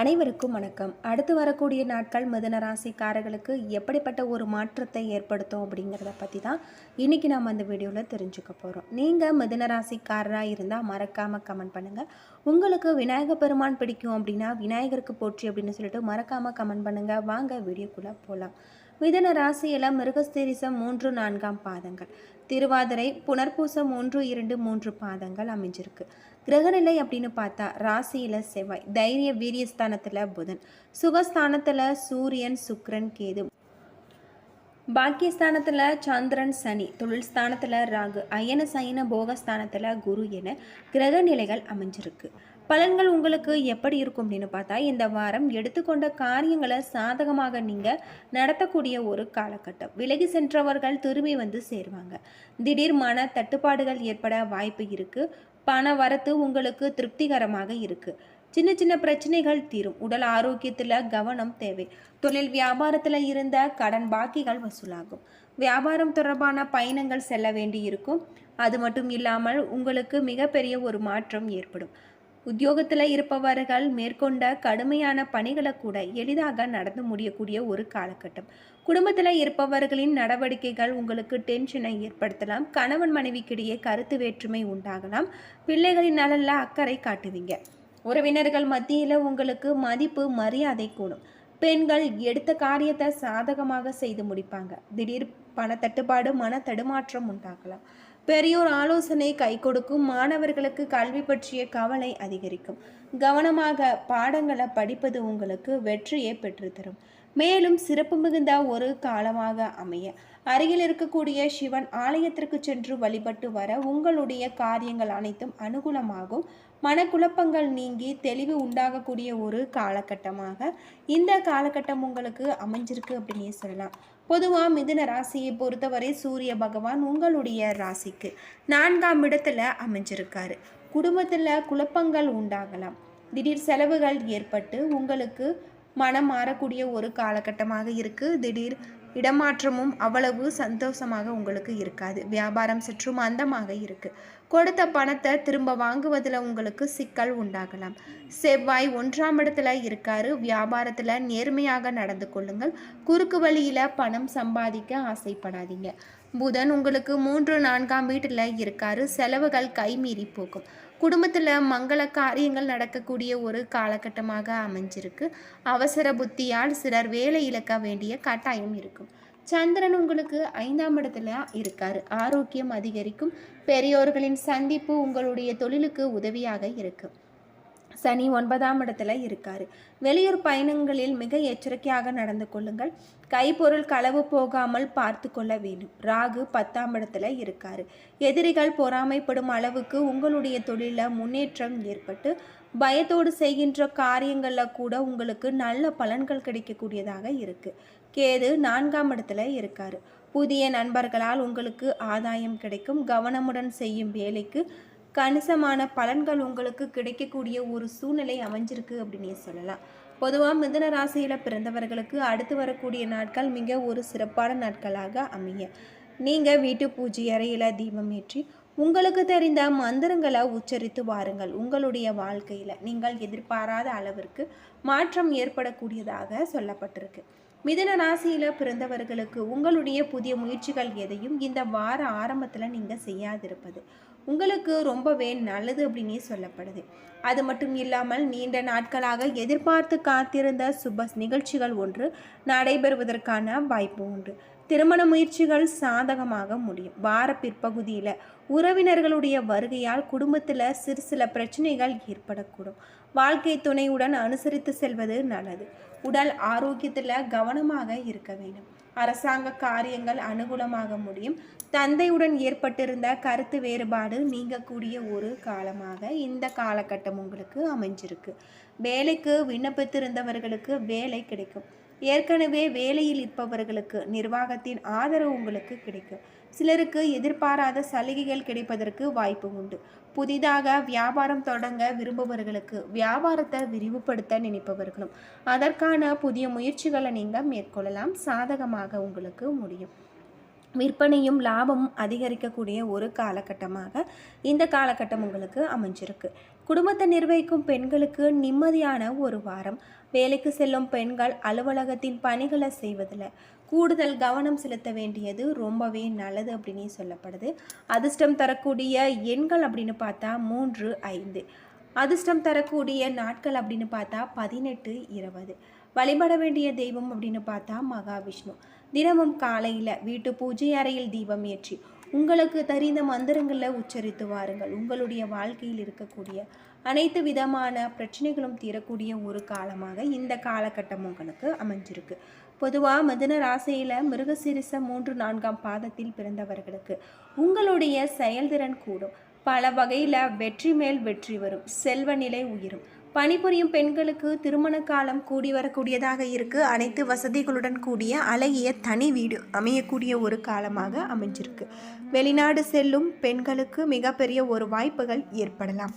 அனைவருக்கும் வணக்கம். அடுத்து வரக்கூடிய நாட்கள் மிதன ராசிக்காரர்களுக்கு எப்படிப்பட்ட ஒரு மாற்றத்தை ஏற்படுத்தும் அப்படிங்கிறத பற்றி தான் இன்றைக்கி நாம் அந்த வீடியோவில் தெரிஞ்சுக்க போகிறோம் நீங்கள் மிதன ராசிக்காரராக இருந்தால் மறக்காமல் கமெண்ட் பண்ணுங்கள் உங்களுக்கு விநாயக பெருமான் பிடிக்கும் அப்படின்னா விநாயகருக்கு போற்றி அப்படின்னு சொல்லிட்டு மறக்காமல் கமெண்ட் பண்ணுங்கள் வாங்க வீடியோக்குள்ளே போகலாம் மிதன ராசியில் மிருகஸ்தீரிசம் மூன்று நான்காம் பாதங்கள். திருவாதிரை புனர்பூசம் மூன்று இரண்டு மூன்று பாதங்கள் அமைஞ்சிருக்கு. கிரகநிலை அப்படின்னு பார்த்தா ராசியில் செவ்வாய். தைரிய வீரியஸ்தானத்தில் புதன். சுகஸ்தானத்தில் சூரியன் சுக்ரன் கேது. பாக்கியஸ்தானத்தில் சந்திரன் சனி. தொழில் ஸ்தானத்தில் ராகு. அயன சயன போகஸ்தானத்தில் குரு என கிரக நிலைகள் அமைஞ்சிருக்கு. பலன்கள் உங்களுக்கு எப்படி இருக்கும் அப்படின்னு பார்த்தா இந்த வாரம் எடுத்துக்கொண்ட காரியங்களை சாதகமாக நீங்கள் நடத்தக்கூடிய ஒரு காலகட்டம். விலகி சென்றவர்கள் திரும்பி வந்து சேருவாங்க. திடீர் மன தட்டுப்பாடுகள் ஏற்பட வாய்ப்பு இருக்குது பண வரத்து உங்களுக்கு திருப்திகரமாக இருக்குது சின்ன சின்ன பிரச்சனைகள் தீரும். உடல் ஆரோக்கியத்தில் கவனம் தேவை. தொழில் வியாபாரத்தில் இருந்த கடன் பாக்கிகள் வசூலாகும். வியாபாரம் தொடர்பான பயணங்கள் செல்ல வேண்டியிருக்கும். அது மட்டும் இல்லாமல் உங்களுக்கு மிகப்பெரிய ஒரு மாற்றம் ஏற்படும். உத்தியோகத்தில் இருப்பவர்கள் மேற்கொண்ட கடுமையான பணிகளை கூட எளிதாக நடந்து முடியக்கூடிய ஒரு காலகட்டம். குடும்பத்தில் இருப்பவர்களின் நடவடிக்கைகள் உங்களுக்கு டென்ஷனை ஏற்படுத்தலாம். கணவன் மனைவிக்கிடையே கருத்து வேற்றுமை உண்டாகலாம். பிள்ளைகளின் நலனில் அக்கறை காட்டுவீங்க. உறவினர்கள் மத்தியில் உங்களுக்கு மதிப்பு மரியாதை கூடும். பெண்கள் எடுத்த காரியத்தை சாதகமாக செய்து முடிப்பாங்க. திடீர் பணத்தட்டுப்பாடு மன தடுமாற்றம் உண்டாகலாம். பெரியோர் ஆலோசனை கை கொடுக்கும். மாணவர்களுக்கு கல்வி பற்றிய கவலை அதிகரிக்கும். கவனமாக பாடங்களை படிப்பது உங்களுக்கு வெற்றியை பெற்றுத்தரும். மேலும் சிறப்பு மிகுந்த ஒரு காலமாக அமைய. அருகில் இருக்கக்கூடிய சிவன் ஆலயத்திற்கு சென்று வழிபட்டு வர உங்களுடைய காரியங்கள் அனைத்தும் அனுகூலமாகும். மனக்குழப்பங்கள் நீங்கி தெளிவு உண்டாகக்கூடிய ஒரு காலகட்டமாக இந்த காலகட்டம் உங்களுக்கு அமைஞ்சிருக்கு அப்படின்னே சொல்லலாம். பொதுவாக மிதுன ராசியை பொறுத்தவரை சூரிய பகவான் உங்களுடைய ராசிக்கு நான்காம் இடத்துல அமைஞ்சிருக்காரு. குடும்பத்தில் குழப்பங்கள் உண்டாகலாம். திடீர் செலவுகள் ஏற்பட்டு உங்களுக்கு மனம் மாறக்கூடிய ஒரு காலகட்டமாக இருக்குது திடீர் இடமாற்றமும் அவ்வளவு சந்தோஷமாக உங்களுக்கு இருக்காது. வியாபாரம் சற்று மந்தமாக இருக்குது கொடுத்த பணத்தை திரும்ப வாங்குவதில் உங்களுக்கு சிக்கல் உண்டாகலாம். செவ்வாய் ஒன்றாம் இடத்துல இருக்காரு. வியாபாரத்தில் நேர்மையாக நடந்து கொள்ளுங்கள். குறுக்கு வழியில் பணம் சம்பாதிக்க ஆசைப்படாதீங்க. புதன் உங்களுக்கு மூன்று நான்காம் வீட்டில் இருக்காரு. செலவுகள் கைமீறி போகும். குடும்பத்தில் மங்கள காரியங்கள் நடக்கக்கூடிய ஒரு காலகட்டமாக அமைஞ்சிருக்கு. அவசர புத்தியால் சிலர் வேலை இழக்க வேண்டிய கட்டாயம் இருக்கும். சந்திரன் உங்களுக்கு ஐந்தாம் இடத்துல இருக்காரு. ஆரோக்கியம் அதிகரிக்கும். பெரியோர்களின் சந்திப்பு உங்களுடைய தொழிலுக்கு உதவியாக இருக்கும் சனி ஒன்பதாம் இடத்துல இருக்காரு. வெளியூர் பயணங்களில் மிக எச்சரிக்கையாக நடந்து கொள்ளுங்கள். கைப்பொருள் களவு போகாமல் பார்த்து கொள்ள வேண்டும். ராகு பத்தாம் இடத்துல இருக்காரு. எதிரிகள் பொறாமைப்படும் அளவுக்கு உங்களுடைய தொழிலில் முன்னேற்றம் ஏற்பட்டு பயத்தோடு செய்கின்ற காரியங்களில் கூட உங்களுக்கு நல்ல பலன்கள் கிடைக்கக்கூடியதாக இருக்குது கேது நான்காம் இடத்துல இருக்காரு. புதிய நண்பர்களால் உங்களுக்கு ஆதாயம் கிடைக்கும். கவனமுடன் செய்யும் வேலைக்கு கணிசமான பலன்கள் உங்களுக்கு கிடைக்கக்கூடிய ஒரு சூழ்நிலை அமைஞ்சிருக்கு அப்படின்னு சொல்லலாம். பொதுவாக மிதன ராசியில் பிறந்தவர்களுக்கு அடுத்து வரக்கூடிய நாட்கள் மிக ஒரு சிறப்பான நாட்களாக அமைய. நீங்கள் வீட்டு பூஜை அறையில் தீபம் ஏற்றி உங்களுக்கு தெரிந்த மந்திரங்களை உச்சரித்து வாருங்கள். உங்களுடைய வாழ்க்கையில் நீங்கள் எதிர்பாராத அளவிற்கு மாற்றம் ஏற்படக்கூடியதாக சொல்லப்பட்டிருக்கு. மிதன ராசியில் பிறந்தவர்களுக்கு உங்களுடைய புதிய முயற்சிகள் எதையும் இந்த வார ஆரம்பத்தில் நீங்கள் செய்யாதிருப்பது. உங்களுக்கு ரொம்பவே நல்லது அப்படின்னே சொல்லப்படுது. அது மட்டும் இல்லாமல் நீண்ட நாட்களாக எதிர்பார்த்து காத்திருந்த சுப நிகழ்ச்சிகள் ஒன்று நடைபெறுவதற்கான வாய்ப்பு உண்டு. திருமண முயற்சிகள் சாதகமாக முடியும். வார பிற்பகுதியில் உறவினர்களுடைய வருகையால் குடும்பத்தில் சிறு சில பிரச்சனைகள் ஏற்படக்கூடும். வாழ்க்கை துணையுடன் அனுசரித்து செல்வது நல்லது. உடல் ஆரோக்கியத்தில் கவனமாக இருக்க வேண்டும். அரசாங்க காரியங்கள் அனுகூலமாக முடியும். தந்தையுடன் ஏற்பட்டிருந்த கருத்து வேறுபாடு நீங்கக்கூடிய ஒரு காலமாக இந்த காலகட்டம் உங்களுக்கு அமைஞ்சிருக்கு. வேலைக்கு விண்ணப்பித்திருந்தவர்களுக்கு வேலை கிடைக்கும். ஏற்கனவே வேலையில் இருப்பவர்களுக்கு நிர்வாகத்தின் ஆதரவு உங்களுக்கு கிடைக்கும். சிலருக்கு எதிர்பாராத சலுகைகள் கிடைப்பதற்கு வாய்ப்பு உண்டு. புதிதாக வியாபாரம் தொடங்க விரும்புபவர்களுக்கு வியாபாரத்தை விரிவுபடுத்த நினைப்பவர்களும் அதற்கான புதிய முயற்சிகளை நீங்கள் மேற்கொள்ளலாம். சாதகமாக உங்களுக்கு முடியும். விற்பனையும் லாபமும் அதிகரிக்கக்கூடிய ஒரு காலகட்டமாக இந்த காலகட்டம் உங்களுக்கு அமைஞ்சிருக்கு. குடும்பத்தை நிர்வகிக்கும் பெண்களுக்கு நிம்மதியான ஒரு வாரம். வேலைக்கு செல்லும் பெண்கள் அலுவலகத்தின் பணிகளை செய்வதில் கூடுதல் கவனம் செலுத்த வேண்டியது ரொம்பவே நல்லது அப்படின்னு சொல்லப்படுது. அதிர்ஷ்டம் தரக்கூடிய எண்கள் அப்படின்னு பார்த்தா மூன்று ஐந்து. அதிர்ஷ்டம் தரக்கூடிய நாட்கள் அப்படின்னு பார்த்தா பதினெட்டு இருபது. வழிபட வேண்டிய தெய்வம் அப்படின்னு பார்த்தா மகாவிஷ்ணு. தினமும் காலையில் வீட்டு பூஜை அறையில் தீபம் ஏற்றி உங்களுக்கு தெரிந்த மந்திரங்களை உச்சரித்து வாருங்கள். உங்களுடைய வாழ்க்கையில் இருக்கக்கூடிய அனைத்து விதமான பிரச்சனைகளும் தீரக்கூடிய ஒரு காலமாக இந்த காலகட்டம் உங்களுக்கு அமைஞ்சிருக்கு. பொதுவாக மிதன ராசியில் மிருகசிரிச மூன்று நான்காம் பாதத்தில் பிறந்தவர்களுக்கு உங்களுடைய செயல்திறன் கூடும். பல வகையில் வெற்றி மேல் வெற்றி வரும். செல்வ நிலை உயரும். பணிபுரியும் பெண்களுக்கு திருமண காலம் கூடி வரக்கூடியதாக இருக்கு. அனைத்து வசதிகளுடன் கூடிய அழகிய தனி வீடு அமையக்கூடிய ஒரு காலமாக அமைஞ்சிருக்கு. வெளிநாடு செல்லும் பெண்களுக்கு மிகப்பெரிய ஒரு வாய்ப்புகள் ஏற்படலாம்.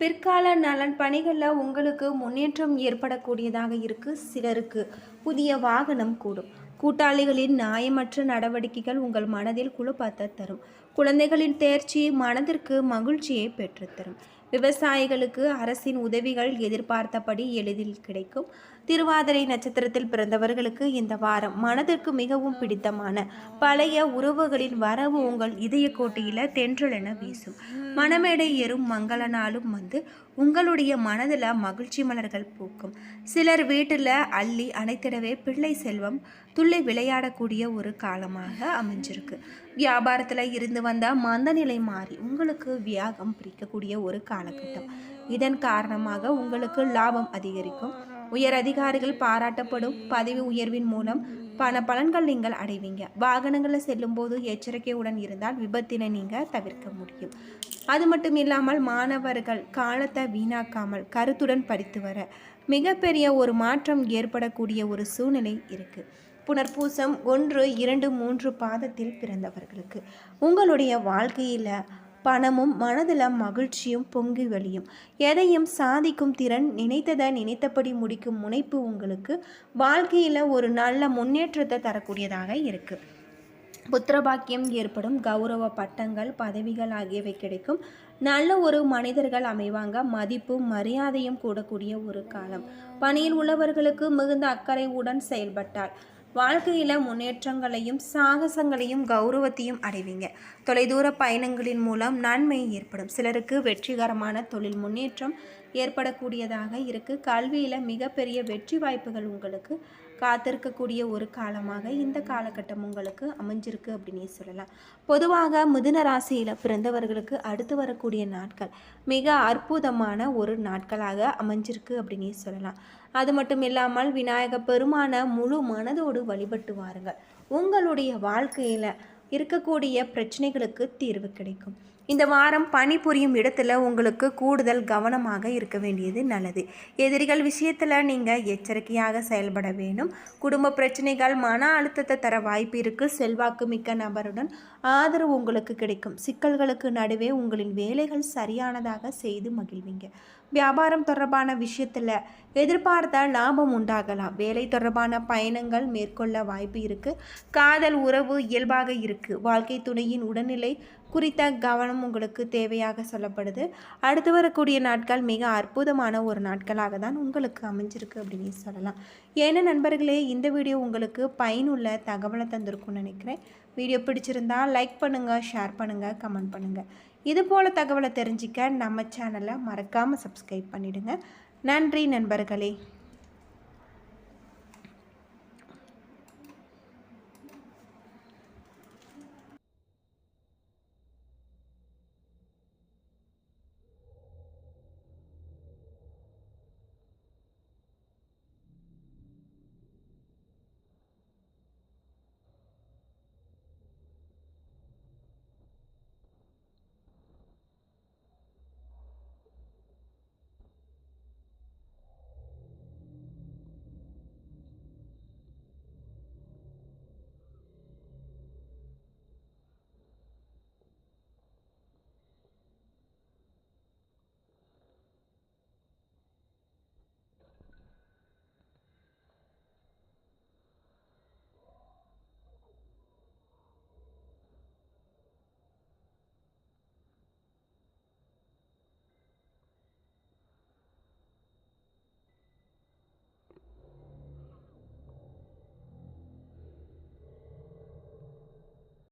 பிற்கால நலன் பணிகளில் உங்களுக்கு முன்னேற்றம் ஏற்படக்கூடியதாக இருக்கு. சிலருக்கு புதிய வாகனம் கூடும். கூட்டாளிகளின் நியாயமற்ற நடவடிக்கைகள் உங்கள் மனதில் குழப்பத்தை தரும். குழந்தைகளின் தேர்ச்சி மனதிற்கு மகிழ்ச்சியை பெற்றுத்தரும் விவசாயிகளுக்கு அரசின் உதவிகள் எதிர்பார்த்தபடி எளிதில் கிடைக்கும். திருவாதிரை நட்சத்திரத்தில் பிறந்தவர்களுக்கு இந்த வாரம் மனதிற்கு மிகவும் பிடித்தமான பழைய உறவுகளின் வரவு உங்கள் இதய கோட்டையில் தென்றலென வீசும். மனமேடை ஏறும் மங்கள நாளும் வந்து உங்களுடைய மனதில் மகிழ்ச்சி மலர்கள் பூக்கும். சிலர் வீட்டில் அள்ளி அணைத்திடவே பிள்ளை செல்வம் துள்ளி விளையாடக்கூடிய ஒரு காலமாக அமைஞ்சிருக்கு. வியாபாரத்தில் இருந்து வந்த மந்த நிலை மாறி உங்களுக்கு வியாகம் பிரிக்கக்கூடிய ஒரு காலகட்டம். இதன் காரணமாக உங்களுக்கு லாபம் அதிகரிக்கும். உயர் அதிகாரிகள் பாராட்டப்படும் பதவி உயர்வின் மூலம் பண பலன்கள் நீங்கள் அடைவீங்க. வாகனங்களில் செல்லும்போது எச்சரிக்கையுடன் இருந்தால் விபத்தினை நீங்கள் தவிர்க்க முடியும். அது மட்டும் இல்லாமல் மாணவர்கள் காலத்தை வீணாக்காமல் கருத்துடன் படித்து வர மிகப்பெரிய ஒரு மாற்றம் ஏற்படக்கூடிய ஒரு சூழ்நிலை இருக்குது புனர்பூசம் ஒன்று இரண்டு மூன்று பாதத்தில் பிறந்தவர்களுக்கு உங்களுடைய வாழ்க்கையில் பணமும் மனதில் மகிழ்ச்சியும் பொங்கி வழியும். எதையும் சாதிக்கும் திறன் நினைத்ததை நினைத்தபடி முடிக்கும் முனைப்பு உங்களுக்கு வாழ்க்கையில் ஒரு நல்ல முன்னேற்றத்தை தரக்கூடியதாக இருக்குது புத்திரபாக்கியம் ஏற்படும் கௌரவ பட்டங்கள் பதவிகள் ஆகியவை கிடைக்கும். நல்ல ஒரு மனிதர்கள் அமைவாங்க. மதிப்பும் மரியாதையும் கூடக்கூடிய ஒரு காலம். பணியில் உள்ளவர்களுக்கு மிகுந்த அக்கறையுடன் செயல்பட்டால் வாழ்க்கையில் முன்னேற்றங்களையும் சாகசங்களையும் கௌரவத்தையும் அடைவீங்க. தொலைதூர பயணங்களின் மூலம் நன்மை ஏற்படும். சிலருக்கு வெற்றிகரமான தொழில் முன்னேற்றம் ஏற்படக்கூடியதாக இருக்குது கல்வியில் மிகப்பெரிய வெற்றி வாய்ப்புகள் உங்களுக்கு காத்திருக்கக்கூடிய ஒரு காலமாக இந்த காலகட்டம் உங்களுக்கு அமைஞ்சிருக்கு அப்படின்னே சொல்லலாம். பொதுவாக மிதுன ராசியில் பிறந்தவர்களுக்கு அடுத்து வரக்கூடிய நாட்கள் மிக அற்புதமான ஒரு நாட்களாக அமைஞ்சிருக்கு அப்படின்னே சொல்லலாம். அது மட்டும் இல்லாமல் விநாயக பெருமான முழு மனதோடு வழிபட்டு வாருங்கள். உங்களுடைய வாழ்க்கையில் இருக்கக்கூடிய பிரச்சனைகளுக்கு தீர்வு கிடைக்கும். இந்த வாரம் பணிபுரியும் இடத்துல உங்களுக்கு கூடுதல் கவனமாக இருக்க வேண்டியது நல்லது. எதிரிகள் விஷயத்தில் நீங்கள் எச்சரிக்கையாக செயல்பட வேண்டும். குடும்ப பிரச்சனைகள் மன அழுத்தத்தை தர வாய்ப்பு இருக்குது செல்வாக்கு மிக்க நபருடன் ஆதரவு உங்களுக்கு கிடைக்கும். சிக்கல்களுக்கு நடுவே உங்களின் வேலைகள் சரியானதாக செய்து மகிழ்வீங்க. வியாபாரம் தொடர்பான விஷயத்தில் எதிர்பார்த்த லாபம் உண்டாகலாம். வேலை தொடர்பான பயணங்கள் மேற்கொள்ள வாய்ப்பு இருக்குது காதல் உறவு இயல்பாக இருக்குது வாழ்க்கை துணையின் உடல்நிலை குறித்த கவனம் உங்களுக்கு தேவையாக சொல்லப்படுது. அடுத்து வரக்கூடிய நாட்கள் மிக அற்புதமான ஒரு நாட்களாக தான் உங்களுக்கு அமைஞ்சிருக்கு அப்படின்னு சொல்லலாம். ஏன்னா நண்பர்களே இந்த வீடியோ உங்களுக்கு பயனுள்ள தகவலை தந்திருக்கும்னு நினைக்கிறேன். வீடியோ பிடிச்சிருந்தா லைக் பண்ணுங்கள் ஷேர் பண்ணுங்கள் கமெண்ட் பண்ணுங்கள் இது போல் தகவலை தெரிஞ்சிக்க நம்ம சேனலை மறக்காமல் சப்ஸ்கிரைப் பண்ணிவிடுங்க நன்றி நண்பர்களே.